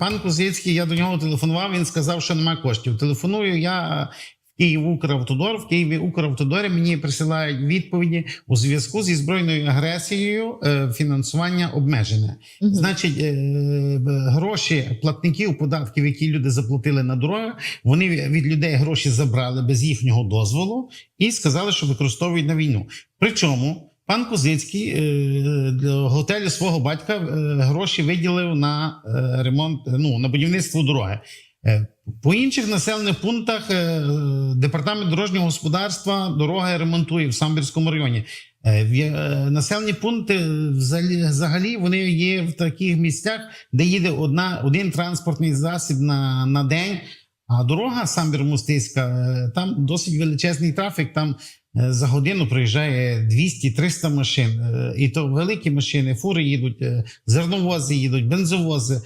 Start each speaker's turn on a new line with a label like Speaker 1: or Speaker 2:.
Speaker 1: Пан Козицький, я до нього телефонував. Він сказав, що немає коштів. Телефоную я в Київ Укравтодор. В Києві Укравтодорі мені присилають відповіді у зв'язку зі збройною агресією. е, Фінансування обмежене.
Speaker 2: Мгм.
Speaker 1: Значить, е, гроші платників податків, які люди заплатили на дороги, вони від людей гроші забрали без їхнього дозволу і сказали, що використовують на війну. Причому пан Козицький е, для готелю свого батька е, гроші виділив на е, ремонт, ну на будівництво дороги. По інших населених пунктах департамент дорожнього господарства дороги ремонтує в Самбірському районі. Населені пункти взагалі вони є в таких місцях, де їде одна, один транспортний засіб на, на день. А дорога Самбір-Мустиська, е, там досить величезний трафік. Там е, за годину приїжджає 200-300 машин. Е, І то великі машини, фури їдуть, зерновози їдуть, бензовози.